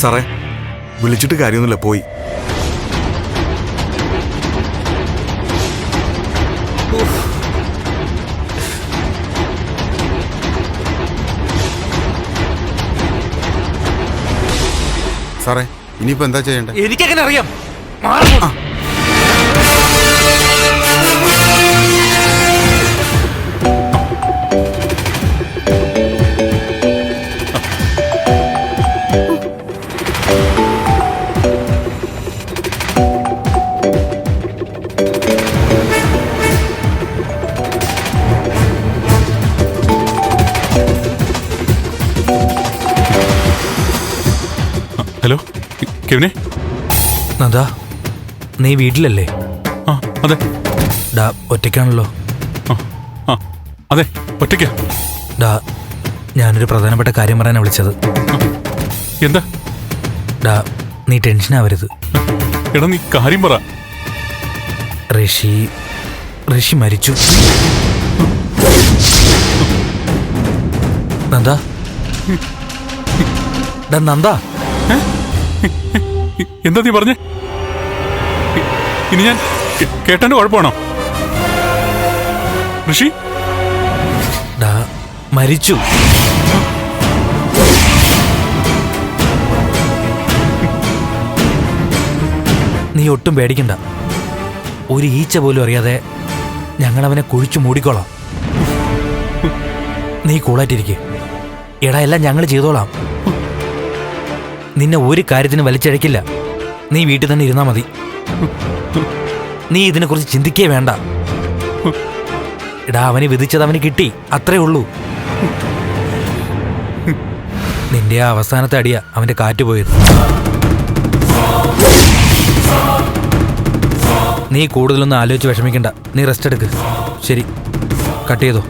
സാറേ വിളിച്ചിട്ട് കാര്യമൊന്നുമില്ല പോയി. സാറേ ഇനിയിപ്പോ എന്താ ചെയ്യണ്ടേ? എനിക്കെങ്ങനെ അറിയാം. മാറ് ഹലോ കെവിനെ? നന്ദാ നീ വീട്ടിലല്ലേ? ആ അതെ. ഡാ ഒറ്റയ്ക്കാണല്ലോ. ആ അതെ ഒറ്റയ്ക്കാ. ഡാ ഞാനൊരു പ്രധാനപ്പെട്ട കാര്യം പറയാനാണ് വിളിച്ചത്. എന്താ? ഡാ നീ ടെൻഷൻ ആവരുത് എടാ നീ കാര്യം പറ. ഋഷി ഋഷി മരിച്ചു. നന്ദ. ഡാ നന്ദ. ഇ- എന്താ നീ പറഞ്ഞേ? ഇനി ഞാൻ കേ- കേട്ടേണ്ട കുഴപ്പമാണോ? ഋഷി? മരിച്ചു. നീ ഒട്ടും പേടിക്കണ്ട. ഒരു ഈച്ച പോലും അറിയാതെ ഞങ്ങൾ അവനെ കുഴിച്ചു മൂടിക്കോളാം. നീ കൂളായിട്ടിരിക്കെ. എടാ എല്ലാം ഞങ്ങൾ ചെയ്തോളാം. നിന്നെ ഒരു കാര്യത്തിന് വലിച്ചഴക്കില്ല. നീ വീട്ടിൽ തന്നെ ഇരുന്നാ മതി. നീ ഇതിനെക്കുറിച്ച് ചിന്തിക്കേ വേണ്ട. എടാ അവന് വിധിച്ചത് അവന് കിട്ടി. അത്രേ ഉള്ളൂ. നിന്റെ ആ അവസാനത്തെ അടിയ അവന്റെ കാറ്റ് പോയത്. നീ കൂടുതലൊന്നും ആലോചിച്ച് വിഷമിക്കണ്ട. നീ റെസ്റ്റ് എടുക്ക്. ശരി. കട്ട് ചെയ്തോ.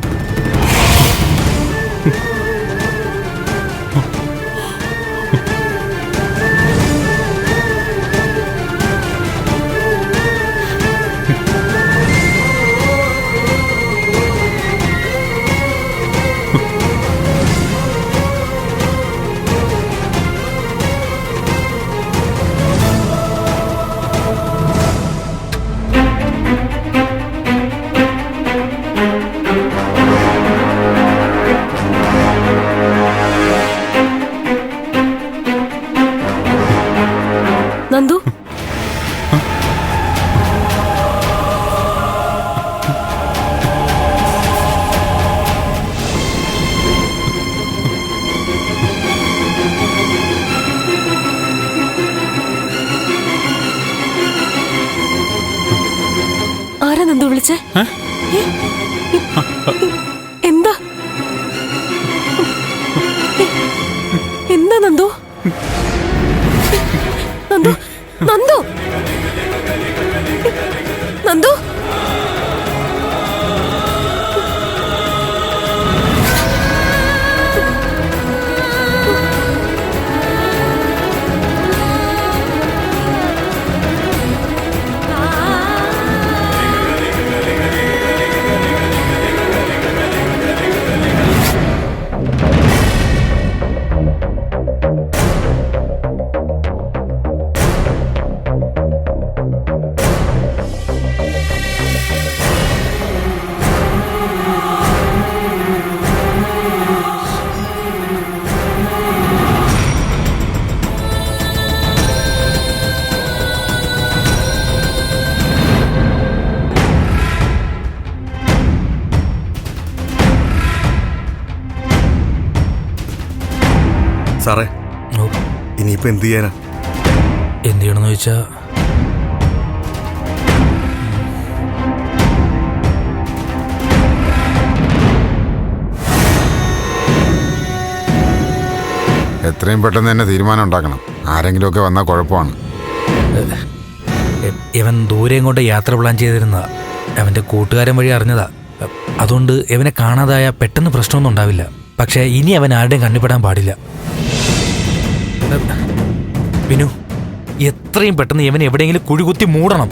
സാറേ. ഇനിയിപ്പോ എന്ത് ചെയ്യാനാ? എന്ത് ചെയ്യണമെന്ന് ചോദിച്ചാ എത്രയും പെട്ടെന്ന് തന്നെ തീരുമാനം ഉണ്ടാക്കണം. ആരെങ്കിലുമൊക്കെ വന്നാൽ കുഴപ്പമാണ്. ഇവൻ ദൂരെ കൊണ്ട് യാത്ര പ്ലാൻ ചെയ്തിരുന്നതാ. അവന്റെ കൂട്ടുകാരൻ വഴി അറിഞ്ഞതാ. അതുകൊണ്ട് ഇവനെ കാണാതായ പെട്ടെന്ന് പ്രശ്നമൊന്നും ഉണ്ടാവില്ല. പക്ഷേ ഇനി അവൻ ആരുടെയും കണ്ണിപ്പെടാൻ പാടില്ല. വിനു എത്രയും പെട്ടെന്ന് ഇവൻ എവിടെയെങ്കിലും കുഴികുത്തി മൂടണം.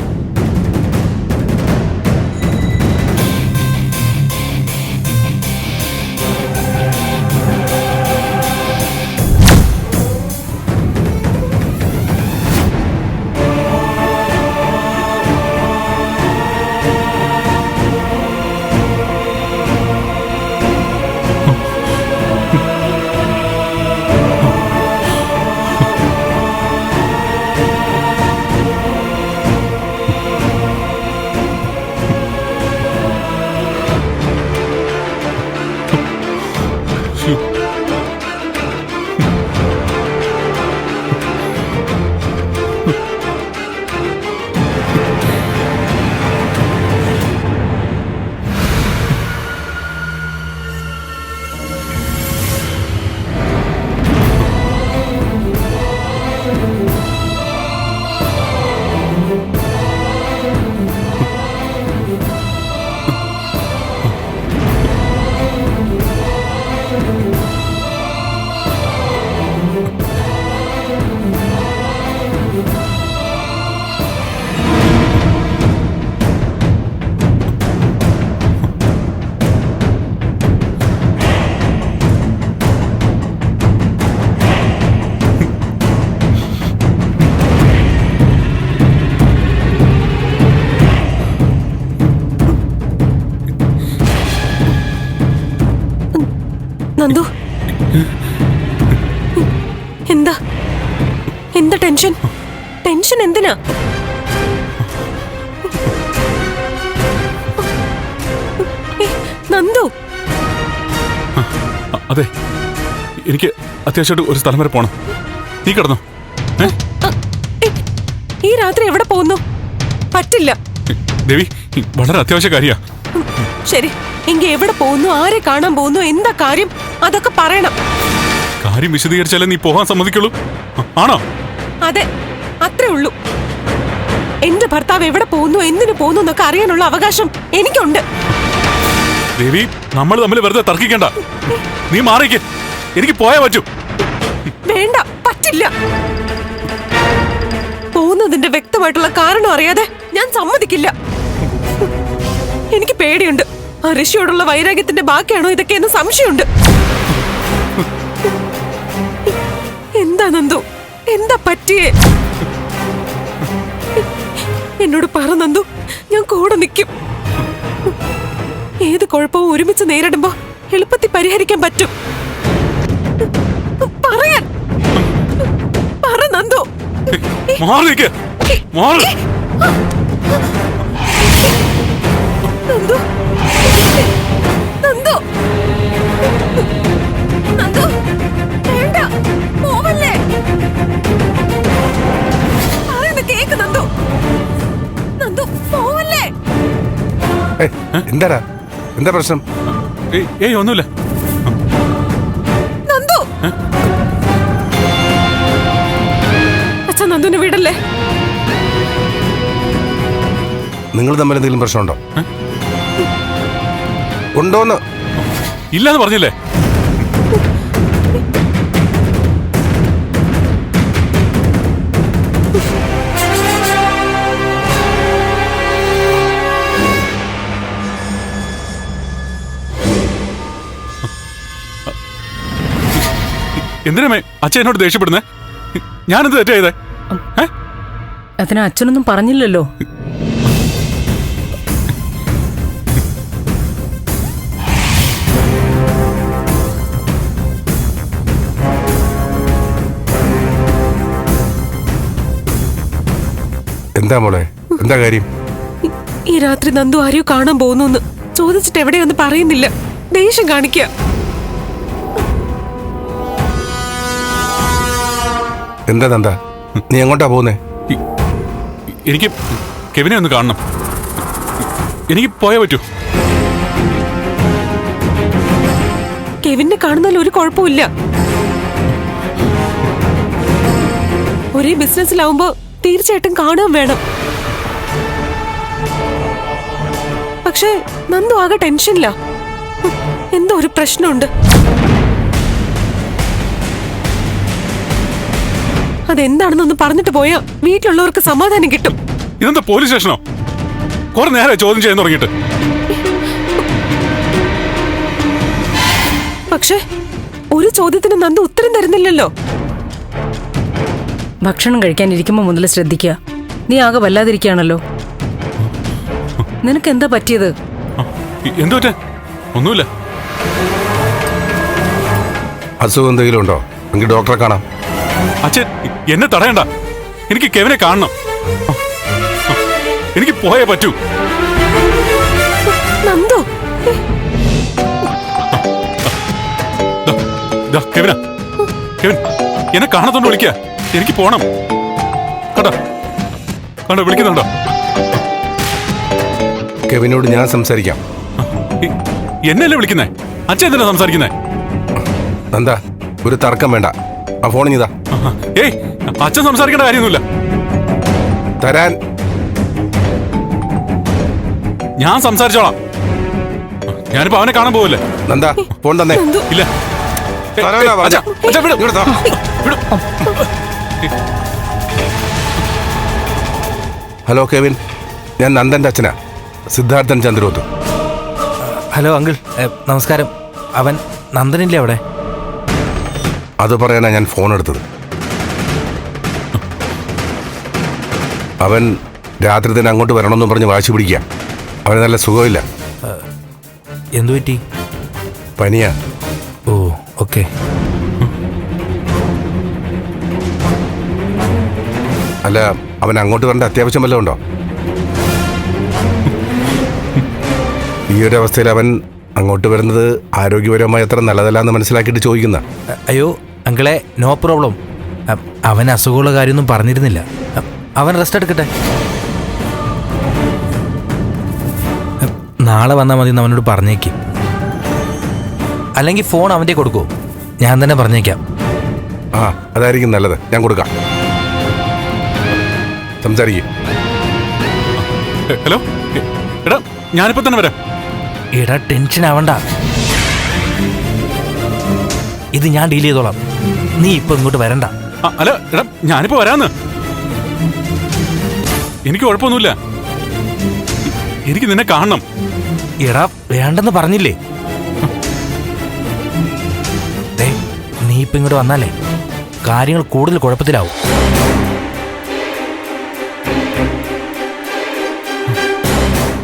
എന്തിനാ നന്ദു? അതെ. എനിക്ക് അത്യാവശ്യമായിട്ട് ഒരു സ്ഥലം വരെ പോണം. നീ കിടന്നോ. ഈ രാത്രി എവിടെ പോകുന്നു? പറ്റില്ല. ദേവി വളരെ അത്യാവശ്യ കാര്യാ. ശരി. എങ്കി എവിടെ പോകുന്നു? ആരെ കാണാൻ പോകുന്നു? എന്താ കാര്യം? അതൊക്കെ പറയണം. കാര്യം വിശദീകരിച്ചാലേ നീ പോകാൻ സമ്മതിക്കുള്ളൂ. ആണോ? അതെ. അത്രേ ഉള്ളൂ. എന്റെ ഭർത്താവ് എവിടെ പോകുന്നു എന്തിനു പോകുന്നു എന്നൊക്കെ അറിയാനുള്ള അവകാശം എനിക്കുണ്ട്. ദേവി നമ്മൾ തമ്മിൽ വെറുതെ തർക്കിക്കണ്ട. നീ മാറിക്ക്. എനിക്ക് പോയാ പറ്റൂ. വേണ്ട പറ്റില്ല. പോകുന്നതിന്റെ വ്യക്തമായിട്ടുള്ള കാരണം അറിയാതെ ഞാൻ സമ്മതിക്കില്ല. എനിക്ക് പേടിയുണ്ട്. ആ ഋഷിയോടുള്ള വൈരാഗ്യത്തിന്റെ ബാക്കിയാണോ ഇതൊക്കെ എന്ന് സംശയമുണ്ട്. എന്താ നന്ദു? എന്താ പറ്റിയേ? എന്നോട് പറ നന്ദു. ഞാൻ കൂടെ നിൽക്കും ഏത് കുഴപ്പവും ഒരുമിച്ച് നേരിടുമ്പോ എളുപ്പത്തിൽ പരിഹരിക്കാൻ പറ്റും. പറയാൻ. പറ മാറി നന്ദു നന്ദു. നന്ദു. എന്താടാ? എന്താ പ്രശ്നം? ഏയ് ഒന്നുമില്ല. നന്ദു! അച്ഛൻ നന്ദുവിനെ വിടല്ലേ? നിങ്ങൾ തമ്മിൽ എന്തെങ്കിലും പ്രശ്നമുണ്ടോ? ഉണ്ടോന്ന്? ഇല്ലെന്ന് പറഞ്ഞില്ലേ? എന്തിനാമേ അച്ഛൻ എന്നോട് ദേഷ്യപ്പെടുന്നേ? ഞാനെന്ത് തെറ്റാ ചെയ്തേ? അതിന് അച്ഛനൊന്നും പറഞ്ഞില്ലല്ലോ. എന്താ മോളെ? എന്താ കാര്യം? ഈ- ഈ രാത്രി നന്ദു ആരെയോ കാണാൻ പോകുന്നു ചോദിച്ചിട്ട് എവിടെയൊന്നും പറയുന്നില്ല. ദേഷ്യം കാണിക്കുക എന്താ നന്ദ? നീ എങ്ങോട്ടാ പോകുന്നേ? എനിക്ക് കെവിനെ ഒന്ന് കാണണം. എനിക്ക് പോയേ പറ്റൂ. കെവിനെ കാണുന്നതിൽ ഒരു കുഴപ്പമില്ല ഒരേ ബിസിനസ്സിലാവുമ്പോ തീർച്ചയായിട്ടും കാണാൻ വേണം. പക്ഷേ നന്ദു ആകെ ടെൻഷനില്ല എന്തോ ഒരു പ്രശ്നമുണ്ട്. അതെന്താണെന്നൊന്ന് പറഞ്ഞിട്ട് പോയാ വീട്ടിലുള്ളവർക്ക് സമാധാനം കിട്ടും. ഇതെന്താ പോലീസ് സ്റ്റേഷനോ? കുറെ നേരെ ചോദ്യം ചെയ്യാൻ തുടങ്ങിയിട്ട്. പക്ഷേ ഒരു ചോദ്യത്തിന് നന്ദി ഉത്തരം തരുന്നില്ലല്ലോ. ഭക്ഷണം കഴിക്കാൻ ഇരിക്കുമ്പോൾ മുതൽ ശ്രദ്ധിക്കുക നീ ആകെ വല്ലാതിരിക്കാണല്ലോ നിനക്ക് എന്താ പറ്റിയത്? ഒന്നുമില്ല. അസുഖം എന്തെങ്കിലും ഉണ്ടോ? എനിക്ക് ഡോക്ടറെ കാണാം. അച്ഛൻ എന്നെ തടയണ്ട. എനിക്ക് കെവിനെ കാണണം. എനിക്ക് പോയേ പറ്റൂ. നന്ദു. ദാ, ദാ, കെവിനാ? കെവിൻ എന്നെ കാണത്തോണ്ട് വിളിക്ക. എനിക്ക് പോണം. കണ്ടോ? കണ്ടോ വിളിക്കുന്നുണ്ടോ? കെവിനോട് ഞാൻ സംസാരിക്കാം. എന്നല്ലേ വിളിക്കുന്നേ? അച്ഛൻ എന്തിനാ സംസാരിക്കുന്നേ? എന്താ ഒരു തർക്കം വേണ്ട. ആ ഫോൺ ഇതാ. ഏയ് അച്ഛൻ സംസാരിക്കേണ്ട കാര്യമൊന്നുമില്ല. തരാൻ. ഞാൻ സംസാരിച്ചോളാം. ഞാനിപ്പോ അവനെ കാണാൻ പോവല്ലേ? എന്താ ഫോൺ തന്നെ. ഇല്ല. തരാനാ അച്ഛാ, അച്ഛാ, വിട്. ഇങ്ങോട്ട് താ. Hello Kevin. ഞാൻ നന്ദന്റെ അച്ഛനാ. Siddharthan Chandroth hello uncle. ഏ, നമസ്കാരം. അവൻ നന്ദനില്ലേ അവിടെ? അത് പറയാനാ ഞാൻ ഫോൺ എടുത്തത് അവൻ രാത്രി തന്നെ അങ്ങോട്ട് വരണമെന്നും പറഞ്ഞ് വാശി പിടിക്കുക. അവന് നല്ല സുഖമില്ല. എന്തു പറ്റി? പനിയാ. Oh okay. അല്ല അവൻ അങ്ങോട്ട് വരേണ്ട അത്യാവശ്യം വല്ലതും ഉണ്ടോ? ഈ ഒരു അവസ്ഥയിൽ അവൻ അങ്ങോട്ട് വരുന്നത് ആരോഗ്യപരമായി അത്ര നല്ലതല്ല എന്ന് മനസ്സിലാക്കിയിട്ട് ചോദിക്കുന്ന. അയ്യോ അങ്കിളെ നോ പ്രോബ്ലം അവൻ അസുഖമുള്ള കാര്യമൊന്നും പറഞ്ഞിരുന്നില്ല. അവൻ റെസ്റ്റ് എടുക്കട്ടെ? നാളെ വന്നാൽ മതി എന്ന് അവനോട് പറഞ്ഞേക്ക്. അല്ലെങ്കിൽ ഫോൺ അവന്റെ കൊടുക്കൂ. ഞാൻ തന്നെ പറഞ്ഞേക്കാം. ആ അതായിരിക്കും നല്ലത്. ഞാൻ കൊടുക്കാം. സംസാരിക്കും. ഹലോ എടാ ഞാനിപ്പോ തന്നെ വരാം. എടാ ടെൻഷൻ ആവണ്ട. ഇത് ഞാൻ ഡീൽ ചെയ്തോളാം. നീ ഇപ്പൊ ഇങ്ങോട്ട് വരണ്ട. അല്ല എടാ ഞാനിപ്പോ വരാന്ന്. എനിക്ക് കുഴപ്പമൊന്നുമില്ല. എനിക്ക് നിന്നെ കാണണം. എടാ വേണ്ടെന്ന് പറഞ്ഞില്ലേ? നീ ഇപ്പൊ ഇങ്ങോട്ട് വന്നാലേ കാര്യങ്ങൾ കൂടുതൽ കുഴപ്പത്തിലാവും.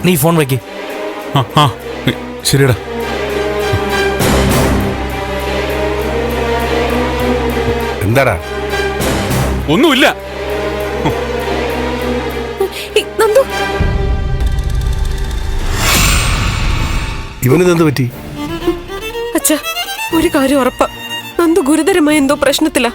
നീ ഫോൺ വയ്ക്ക് ശരിയെടാ. എന്താടാ? ഒന്നുമില്ല. ഇവനെന്ത് ഇവനിതെന്ത് പറ്റി? അച്ഛ ഒരു കാര്യം ഉറപ്പ. നന്ദു ഗുരുതരമായ എന്തോ പ്രശ്നത്തിലാ.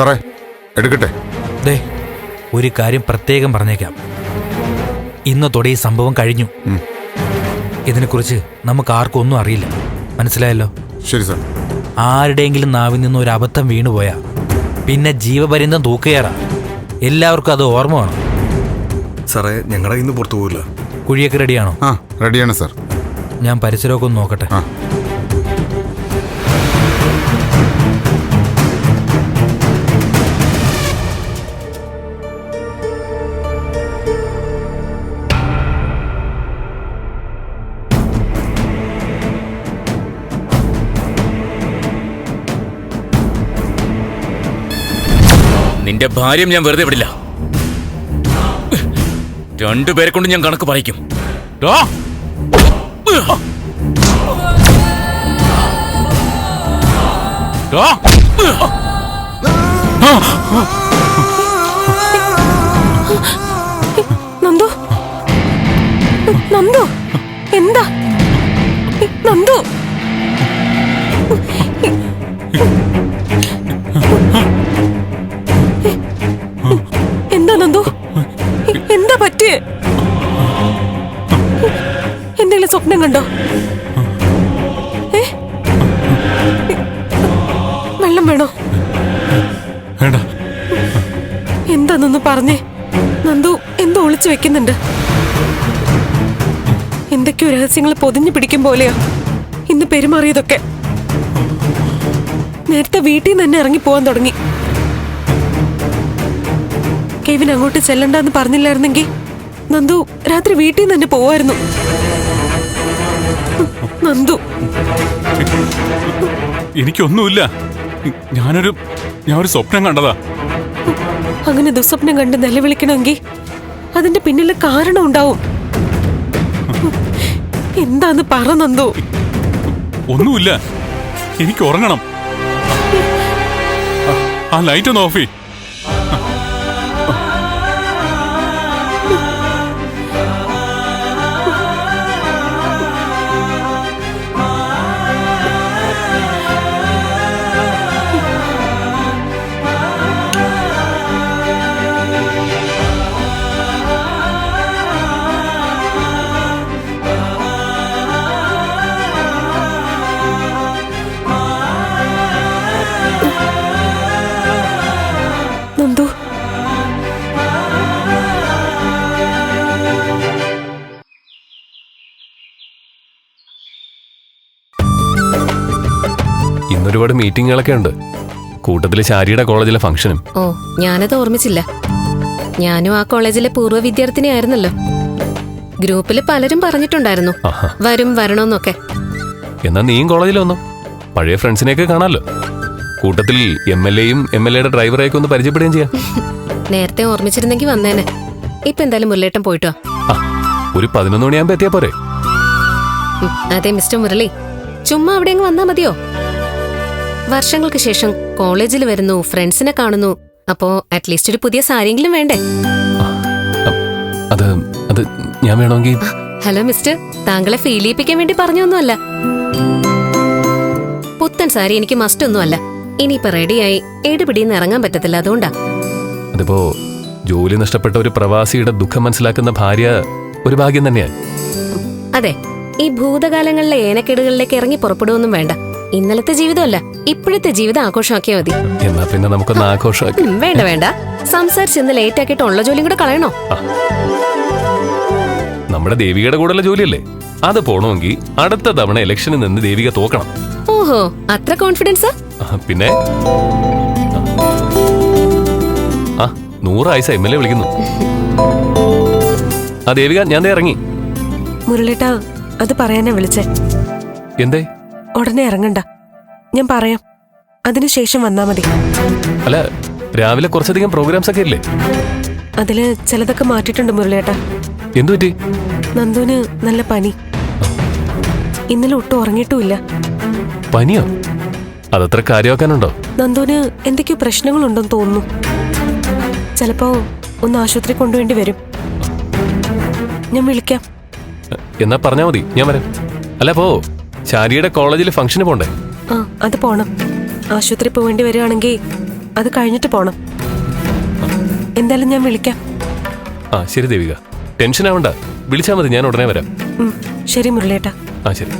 സാറേ എടുക്കട്ടെ. ദേ ഒരു കാര്യം പ്രത്യേകം പറഞ്ഞേക്കാം. ഇന്നത്തോടെ ഈ സംഭവം കഴിഞ്ഞു. ഇതിനെക്കുറിച്ച് നമുക്ക് ആർക്കും ഒന്നും അറിയില്ല. മനസ്സിലായല്ലോ? ശരി സാർ. ആരുടെയെങ്കിലും നാവിൽ നിന്ന് ഒരു അബദ്ധം വീണുപോയാ പിന്നെ ജീവപര്യന്തം തൂക്കുകയറാ. എല്ലാവർക്കും അത് ഓർമ്മ വേണം. സാറേ ഞങ്ങളുടെ ഇന്ന് പുറത്തു പോകില്ല കുഴിയൊക്കെ റെഡിയാണോ ആ റെഡിയാണ് സാർ. ഞാൻ പരിസരമൊക്കെ ഒന്ന് നോക്കട്ടെ. ആ. നിന്റെ ഭാര്യയും ഞാൻ വെറുതെ വിടില്ല. രണ്ടുപേരെ കൊണ്ട് ഞാൻ കണക്ക് പറയിക്കും. എന്താ? നന്ദു. കണ്ടോ? വെള്ളം വേണോ? എന്താന്നൊന്ന് പറഞ്ഞേ? നന്ദു എന്തോ ഒളിച്ചു വെക്കുന്നുണ്ട്. എന്തൊക്കെയോ രഹസ്യങ്ങൾ പൊതിഞ്ഞു പിടിക്കും പോലെയാ. ഇന്ന് പെരുമാറിയതൊക്കെ. നേരത്തെ വീട്ടിൽ നിന്ന് തന്നെ ഇറങ്ങി പോവാൻ തുടങ്ങി. കെവിൻ അങ്ങോട്ട് ചെല്ലണ്ടെന്ന് പറഞ്ഞില്ലായിരുന്നെങ്കിൽ നന്ദു രാത്രി വീട്ടിൽ നിന്ന് തന്നെ പോവായിരുന്നു. നന്ദു. എനിക്കൊന്നുമില്ല. ഞാനൊരു ഞാൻ ഒരു സ്വപ്നം കണ്ടതാ. അങ്ങനെ ദുസ്വപ്നം കണ്ട് നിലവിളിക്കണമെങ്കിൽ അതിന്റെ പിന്നിൽ കാരണം ഉണ്ടാവും. എന്താന്ന് പറ നന്ദു. ഒന്നുമില്ല. എനിക്ക് ഉറങ്ങണം. ആ- ലൈറ്റ് ഒന്ന് ഓഫ് ചെയ് ഇന്നൊരുപാട് മീറ്റിങ്ങുകളൊക്കെ ഉണ്ട്. കൂട്ടത്തിൽ ശാരിയുടെ കോളേജിലെ ഫംഗ്ഷനും. ഓ ഞാനത് ഓർമ്മിച്ചില്ല. ഞാനും ആ കോളേജിലെ പൂർവ വിദ്യാർത്ഥിനിയായിരുന്നല്ലോ. ഗ്രൂപ്പിൽ പലരും പറഞ്ഞിട്ടുണ്ടായിരുന്നു. ആഹാ. വരും വരണമെന്നൊക്കെ. എന്നാ നീയും കോളേജിൽ വന്നോ? പഴയ ഫ്രണ്ട്സിനെയൊക്കെ കാണാമല്ലോ കൂട്ടത്തിൽ എം എൽ എയും എം എൽ എയുടെ ഡ്രൈവറെയൊക്കെ ഒന്ന് പരിചയപ്പെടുകയും ചെയ്യാം. നേരത്തെ ഓർമ്മിച്ചിരുന്നെങ്കിൽ വന്നേനെ. ഇപ്പൊ എന്തായാലും മുരളേട്ടൻ പോയിട്ടോ ആ ഒരു പതിനൊന്ന് മണിയാകുമ്പോ എത്തിയാ പോരെ. ഉം, അതെ മിസ്റ്റർ മുരളി. ചുമ്മാ അവിടെ അങ്ങ് വന്നാ മതിയോ? വർഷങ്ങൾക്ക് ശേഷം കോളേജിൽ വരുന്നു ഫ്രണ്ട്സിനെ കാണുന്നു. അപ്പോ അറ്റ്ലീസ്റ്റ് ഒരു പുതിയ സാരിയെങ്കിലും വേണ്ടേ? അത് അത് ഞാൻ വേണമെങ്കിൽ ഹലോ മിസ്റ്റർ താങ്കളെ ഫീൽ ചെയ്യിപ്പിക്കാൻ വേണ്ടി പറഞ്ഞൊന്നുമല്ല. പുത്തൻ സാരി എനിക്ക് മസ്റ്റ് ഒന്നുമല്ല. ഇനിയിപ്പോ റെഡിയായി എടുപിടിന്ന് ഇറങ്ങാൻ പറ്റത്തില്ല അതുകൊണ്ടാ. അതിപ്പോ ജോലി നഷ്ടപ്പെട്ട ഒരു പ്രവാസിയുടെ ദുഃഖം മനസ്സിലാക്കുന്ന ഭാര്യ ഒരു ഭാഗ്യം തന്നെയാണ് അതെ ഈ ഭൂതകാലങ്ങളിലെ ഏനക്കേടുകളിലേക്ക് ഇറങ്ങി പുറപ്പെടുവൊന്നും വേണ്ട. ഇന്നലത്തെ ജീവിതമല്ല ഇപ്പോഴത്തെ ജീവിതം ആഘോഷമാക്കിയാ മതി. എന്നാ പിന്നെ നമുക്കൊന്ന് ആഘോഷമാക്കി. ഉം, വേണ്ട വേണ്ട. സംസാരിച്ച് ഇന്ന് ലേറ്റ് ആക്കിയിട്ട് ഉള്ള ജോലിയും കൂടെ കളയണോ? നമ്മുടെ ദേവികയുടെ കൂടെയുള്ള ജോലിയല്ലേ? അത് പോണമെങ്കിൽ അടുത്ത തവണ ഇലക്ഷനിൽ നിന്ന് ദേവിക തോക്കണം. ഓഹോ അത്ര കോൺഫിഡൻസ് ആ, പിന്നെ? ആ നൂറ് ആയിസ എം എൽ എ വിളിക്കുന്നു. ആ ദേവിക ഞാൻ ദേ ഇറങ്ങി. മുരളിട്ടാ അത് പറയാനാ വിളിച്ചേ. എന്തേ? ഉടനെ ഇറങ്ങണ്ട. ഞാൻ പറയാം. അതിനുശേഷം വന്നാ മതി. അല്ല രാവിലെ കുറച്ചധികം പ്രോഗ്രാംസ് ഒക്കെ ഇല്ലേ? അതിൽ ചിലതൊക്കെ മാറ്റിയിട്ടുണ്ട് മുരളിയേട്ടാ. എന്തു പറ്റി? നന്ദുവിന് നല്ല പനി. ഇന്നലെ ഒട്ടും ഉറങ്ങിയിട്ടുമില്ല. പനിയോ? അതത്ര കാര്യമാക്കാനുണ്ടോ? നന്ദുവിന് എന്തൊക്കെയോ പ്രശ്നങ്ങളുണ്ടെന്ന് തോന്നുന്നു. ചിലപ്പോ ഒന്ന് ആശുപത്രി കൊണ്ടുവേണ്ടി വരും. ഞാൻ വിളിക്കാം. എന്നാ പറഞ്ഞാ മതി ഞാൻ വരാം. അല്ല പോ. ശാരിയുടെ കോളേജിൽ ഫംഗ്ഷന് പോണ്ടേ? ആ അത് പോണം. ആശുപത്രി പോവേണ്ടി വരികയാണെങ്കിൽ അത് കഴിഞ്ഞിട്ട് പോണം. എന്തായാലും ഞാൻ വിളിക്കാം. ആ ശരി ദേവിക. ടെൻഷൻ ആവണ്ട. വിളിച്ചാൽ മതി ഞാൻ ഉടനെ വരാം. ഉം, ശരി മുരളിയേട്ടാ. ആ ശരി.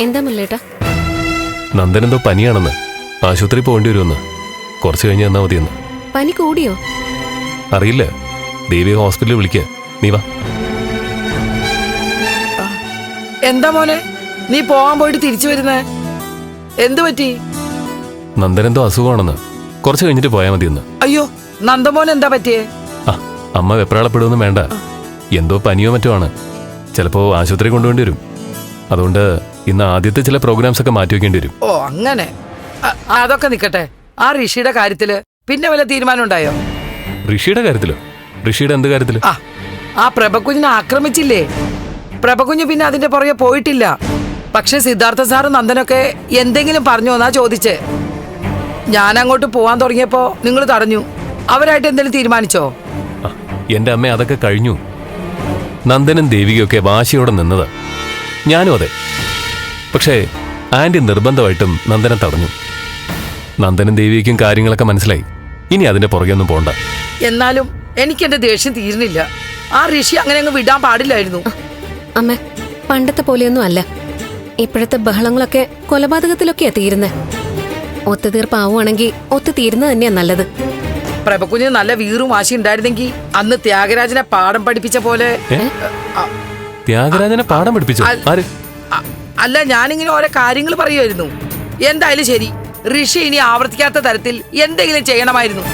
എന്താ മുല്ലേട്ടാ നന്ദനെന്തോ പനിയാണെന്ന്. ആശുപത്രി പോകേണ്ടി വരുമെന്ന്. കുറച്ചു കഴിഞ്ഞ് തന്നാ മതിയെന്ന്. പനി കൂടിയോ അറിയില്ല. ദേവി ഹോസ്പിറ്റലിൽ വിളിക്കുക നീ വാ. എന്താ മോനെ? നീ പോവാൻ പോയിട്ട് തിരിച്ചു വരുന്നേ? എന്തു പറ്റി? നന്ദനെന്തോ അസുഖമാണെന്ന്. കുറച്ച് കഴിഞ്ഞിട്ട് പോയാൽ മതിയെന്ന്. അയ്യോ നന്ദമോൻ എന്താ പറ്റിയേ? ആ അമ്മ വെപ്രാളപ്പെടുമെന്നും വേണ്ട. എന്തോ പനിയോ മറ്റോ ആണ്. ചിലപ്പോൾ ആശുപത്രി കൊണ്ടുവേണ്ടി വരും. അതുകൊണ്ട് ഇന്ന് ആദ്യത്തെ ചില പ്രോഗ്രാംസ് ഒക്കെ മാറ്റി വെക്കേണ്ടി വരും. ഓ അങ്ങനെ. അതൊക്കെ നിക്കട്ടെ. ആ ഋഷിയുടെ കാര്യത്തിൽ പിന്നെ വല്ല തീരുമാനം ഉണ്ടായോ? ഋഷിയുടെ കാര്യത്തിലോ? ഋഷിയുടെ എന്ത് കാര്യത്തിൽ? ആ ആ പ്രഭകുഞ്ഞിനെ ആക്രമിച്ചില്ലേ? പ്രഭകുഞ്ഞ് പിന്നെ അതിന്റെ പുറകെ പോയിട്ടില്ല. പക്ഷെ സിദ്ധാർത്ഥ സാറും നന്ദനൊക്കെ എന്തെങ്കിലും പറഞ്ഞു എന്നാ ചോദിച്ചേ. ഞാൻ അങ്ങോട്ട് പോവാൻ തുടങ്ങിയപ്പോ നിങ്ങൾ തടഞ്ഞു. അവരായിട്ട് എന്തെങ്കിലും തീരുമാനിച്ചോ? എന്റെ അമ്മ അതൊക്കെ കഴിഞ്ഞു. നന്ദനും ദേവികയൊക്കെ വാശിയോടെ നിന്നത്. ഞാനും അതെ. പക്ഷേ ആന്റി നിർബന്ധമായിട്ടും നന്ദനെ തടഞ്ഞു. നന്ദനും ദേവിക്കും കാര്യങ്ങളൊക്കെ മനസ്സിലായി. ഇനി അതിന്റെ പുറകെ ഒന്നും പോണ്ട. എന്നാലും എനിക്ക് എന്റെ ദേഷ്യം തീരുന്നില്ല. ആ ഋഷി അങ്ങനെ അങ്ങ് വിടാൻ പാടില്ലായിരുന്നു. അമ്മ പണ്ടത്തെ പോലെയൊന്നും അല്ല. ഇപ്പോഴത്തെ ബഹളങ്ങളൊക്കെ കൊലപാതകത്തിലൊക്കെയാ തീരുന്നത് ഒത്തുതീർപ്പാവുകയാണെങ്കിൽ ഒത്തുതീരുന്നത് തന്നെയാ നല്ലത്. പ്രഭകുഞ്ഞ് നല്ല വീറും വാശി ഉണ്ടായിരുന്നെങ്കിൽ അന്ന് ത്യാഗരാജനെ പാഠം പഠിപ്പിച്ച പോലെ ത്യാഗരാജനെ പാഠം പഠിപ്പിച്ചു? അല്ല ഞാനിങ്ങനെ ഓരോ കാര്യങ്ങൾ പറയുമായിരുന്നു. എന്തായാലും ശരി. ഋഷി ഇനി ആവർത്തിക്കാത്ത തരത്തിൽ എന്തെങ്കിലും ചെയ്യണമായിരുന്നു.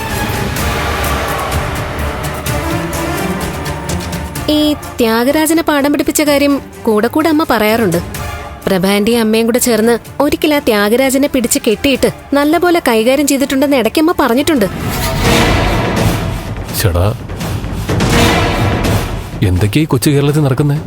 ഈ ത്യാഗരാജനെ പാഠം പഠിപ്പിച്ച കാര്യം കൂടെ കൂടെ അമ്മ പറയാറുണ്ട്. പ്രഭാന്റെ അമ്മയും കൂടെ ചേർന്ന് ഒരിക്കൽ ആ ത്യാഗരാജനെ പിടിച്ച് കെട്ടിയിട്ട് നല്ലപോലെ കൈകാര്യം ചെയ്തിട്ടുണ്ടെന്ന് ഇടയ്ക്കമ്മ പറഞ്ഞിട്ടുണ്ട്. ചേടാ എന്തൊക്കെയാ ഈ കൊച്ചു കേരളത്തിൽ നടക്കുന്നേ?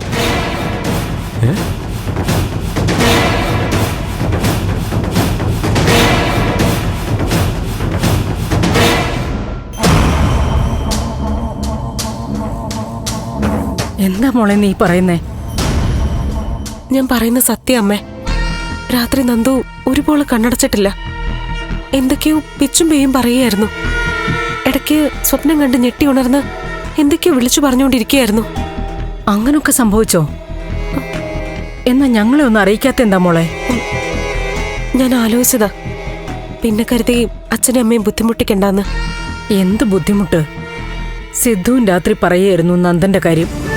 എന്താ മോളെ നീ പറയുന്നേ? ഞാൻ പറയുന്ന സത്യം അമ്മേ. രാത്രി നന്ദു ഒരുപോലെ കണ്ണടച്ചിട്ടില്ല. എന്തൊക്കെയോ പിച്ചും പേയും പറയുകയായിരുന്നു. ഇടയ്ക്ക് സ്വപ്നം കണ്ട് ഞെട്ടി ഉണർന്ന് എന്തൊക്കെയോ വിളിച്ചു പറഞ്ഞുകൊണ്ടിരിക്കുകയായിരുന്നു. അങ്ങനൊക്കെ സംഭവിച്ചോ? എന്നാ ഞങ്ങളെ ഒന്ന് അറിയിക്കാത്ത എന്താ മോളെ? ഞാൻ ആലോചിച്ചതാ. പിന്നെ കരുതി അച്ഛനും അമ്മയും ബുദ്ധിമുട്ടിക്കണ്ടെന്ന്. എന്ത് ബുദ്ധിമുട്ട്? സിദ്ധുവും രാത്രി പറയായിരുന്നു നന്ദന്റെ കാര്യം.